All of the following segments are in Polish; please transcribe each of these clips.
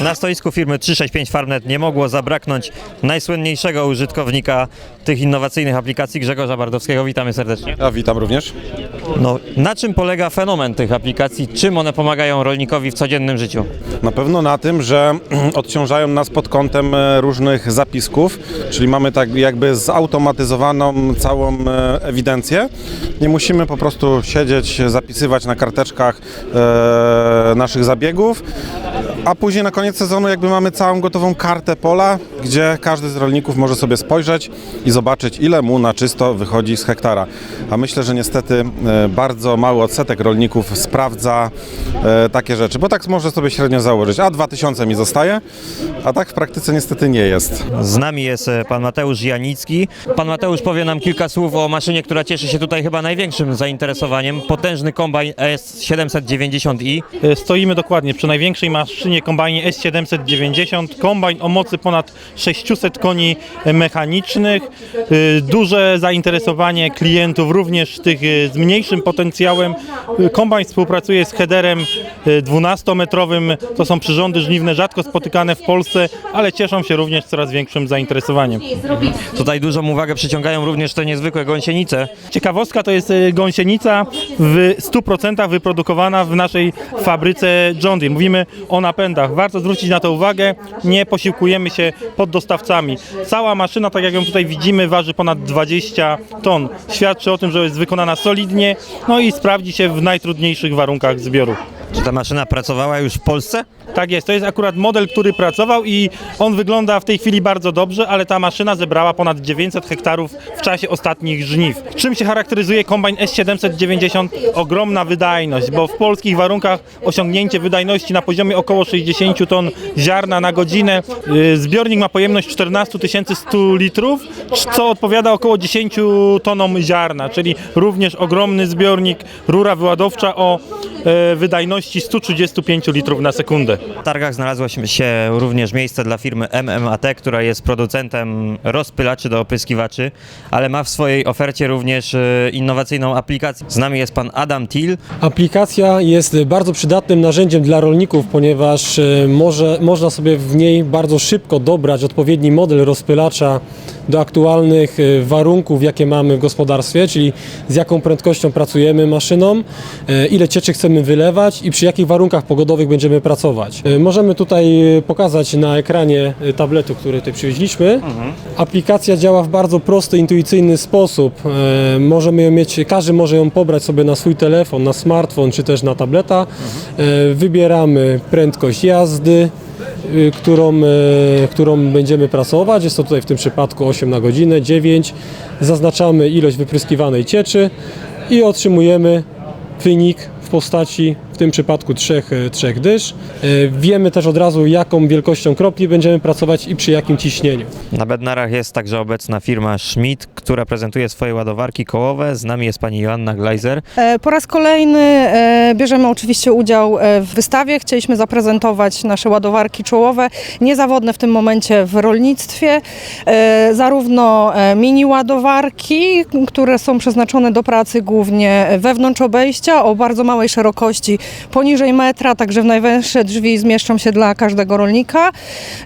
Na stoisku firmy 365 Farmnet nie mogło zabraknąć najsłynniejszego użytkownika tych innowacyjnych aplikacji Grzegorza Bardowskiego. Witamy serdecznie. Ja witam również. No, na czym polega fenomen tych aplikacji? Czym one pomagają rolnikowi w codziennym życiu? Na pewno na tym, że odciążają nas pod kątem e, różnych zapisków, czyli mamy tak jakby zautomatyzowaną całą e, ewidencję. Nie musimy po prostu siedzieć, zapisywać na karteczkach e, naszych zabiegów, a później na koniec sezonu jakby mamy całą gotową kartę pola, gdzie każdy z rolników może sobie spojrzeć i zobaczyć ile mu na czysto wychodzi z hektara. A myślę, że niestety e, bardzo mały odsetek rolników sprawdza e, takie rzeczy, bo tak może sobie średnio założyć, a 2000 mi zostaje, a tak w praktyce niestety nie jest. Z nami jest e, pan Mateusz Janicki. Pan Mateusz powie nam kilka słów o maszynie, która cieszy się tutaj chyba największym zainteresowaniem. Potężny kombajn S790i. E, Stoimy dokładnie przy największej maszynie kombajnie S790. Kombajn o mocy ponad 600 koni mechanicznych. E, Duże zainteresowanie klientów, również tych e, z mniejszym potencjałem. E, Kombajn współpracuje z headerem e, 12-metrowym. To są przyrządy żniwne, rzadko spotykane w Polsce, ale cieszą się również coraz większym zainteresowaniem. Tutaj dużą uwagę przyciągają również te niezwykłe gąsienice. Ciekawostka to jest gąsienica w 100% wyprodukowana w naszej fabryce John Deere. Mówimy o napędach. Warto zwrócić na to uwagę. Nie posiłkujemy się pod dostawcami. Cała maszyna, tak jak ją tutaj widzimy, waży ponad 20 ton. Świadczy o tym, że jest wykonana solidnie, no i sprawdzi się w najtrudniejszych warunkach zbioru. Czy ta maszyna pracowała już w Polsce? Tak jest, to jest akurat model, który pracował i on wygląda w tej chwili bardzo dobrze, ale ta maszyna zebrała ponad 900 hektarów w czasie ostatnich żniw. Czym się charakteryzuje kombajn S790? Ogromna wydajność, bo w polskich warunkach osiągnięcie wydajności na poziomie około 60 ton ziarna na godzinę. Yy, Zbiornik ma pojemność 14 100 litrów, co odpowiada około 10 tonom ziarna, czyli również ogromny zbiornik, rura wyładowcza o wydajności 135 litrów na sekundę. W targach znalazło się również miejsce dla firmy MMAT, która jest producentem rozpylaczy do opryskiwaczy, ale ma w swojej ofercie również e, innowacyjną aplikację. Z nami jest pan Adam Till. Aplikacja jest bardzo przydatnym narzędziem dla rolników, ponieważ e, może, można sobie w niej bardzo szybko dobrać odpowiedni model rozpylacza do aktualnych e, warunków, jakie mamy w gospodarstwie, czyli z jaką prędkością pracujemy maszyną, e, ile cieczy chcemy wylewać i przy jakich warunkach pogodowych będziemy pracować. E, Możemy tutaj pokazać na ekranie e, tabletu, który tutaj przywieźliśmy. Aplikacja działa w bardzo prosty, intuicyjny sposób. E, Możemy ją mieć, każdy może ją pobrać sobie na swój telefon, na smartfon czy też na tableta. E, Wybieramy prędkość jazdy, którą, którą będziemy pracować. Jest to tutaj w tym przypadku 8 na godzinę, 9. Zaznaczamy ilość wypryskiwanej cieczy i otrzymujemy wynik postaci tym przypadku trzech, e, trzech dysz. E, Wiemy też od razu jaką wielkością kropli będziemy pracować i przy jakim ciśnieniu. Na Bednarach jest także obecna firma Schmidt, która prezentuje swoje ładowarki kołowe. Z nami jest pani Joanna Gleiser. E, Po raz kolejny bierzemy oczywiście udział w wystawie. Chcieliśmy zaprezentować nasze ładowarki czołowe, niezawodne w tym momencie w rolnictwie. Zarówno mini ładowarki, które są przeznaczone do pracy głównie wewnątrz obejścia o bardzo małej szerokości, poniżej metra, także w najwęższe drzwi zmieszczą się dla każdego rolnika.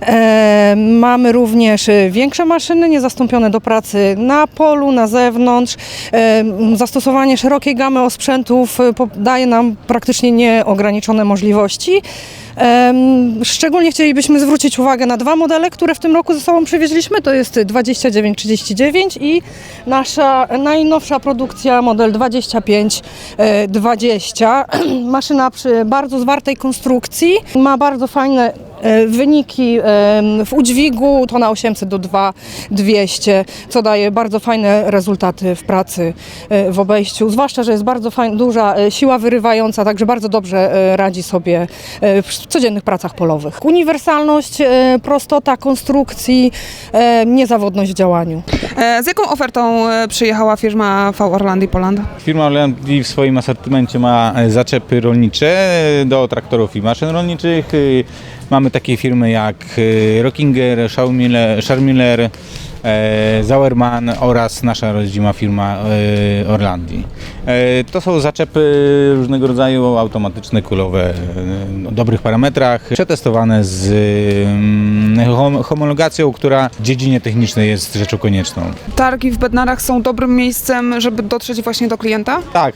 E, Mamy również e, większe maszyny, niezastąpione do pracy na polu, na zewnątrz. E, Zastosowanie szerokiej gamy osprzętów e, daje nam praktycznie nieograniczone możliwości. Em, Szczególnie chcielibyśmy zwrócić uwagę na dwa modele, które w tym roku ze sobą przywieźliśmy. To jest 2939 i nasza najnowsza produkcja, model 2520. Maszyna przy bardzo zwartej konstrukcji. Ma bardzo fajne wyniki em, w udźwigu, to na 800 do 2200, co daje bardzo fajne rezultaty w pracy e, w obejściu. Zwłaszcza, że jest bardzo fajna, duża e, siła wyrywająca, także bardzo dobrze e, radzi sobie e, w codziennych pracach polowych. Uniwersalność, e, prostota konstrukcji, e, niezawodność w działaniu. E, Z jaką ofertą e, przyjechała firma V Orlandi Poland? Firma Orlandi w swoim asortymencie ma e, zaczepy rolnicze e, do traktorów i maszyn rolniczych. Mamy takie firmy jak e, Rockinger, Scharmiller, e, Zauerman oraz nasza rodzima firma e, Orlandi. E, to są zaczepy różnego rodzaju automatyczne, kulowe, o dobrych parametrach, przetestowane z mm, hom- homologacją, która w dziedzinie technicznej jest rzeczą konieczną. Targi w Bednarach są dobrym miejscem, żeby dotrzeć właśnie do klienta? Tak,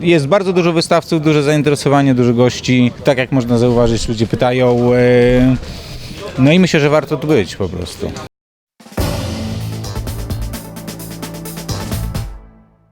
jest bardzo dużo wystawców, duże zainteresowanie, dużo gości. Tak jak można zauważyć, ludzie pytają. e, No i myślę, że warto tu być po prostu.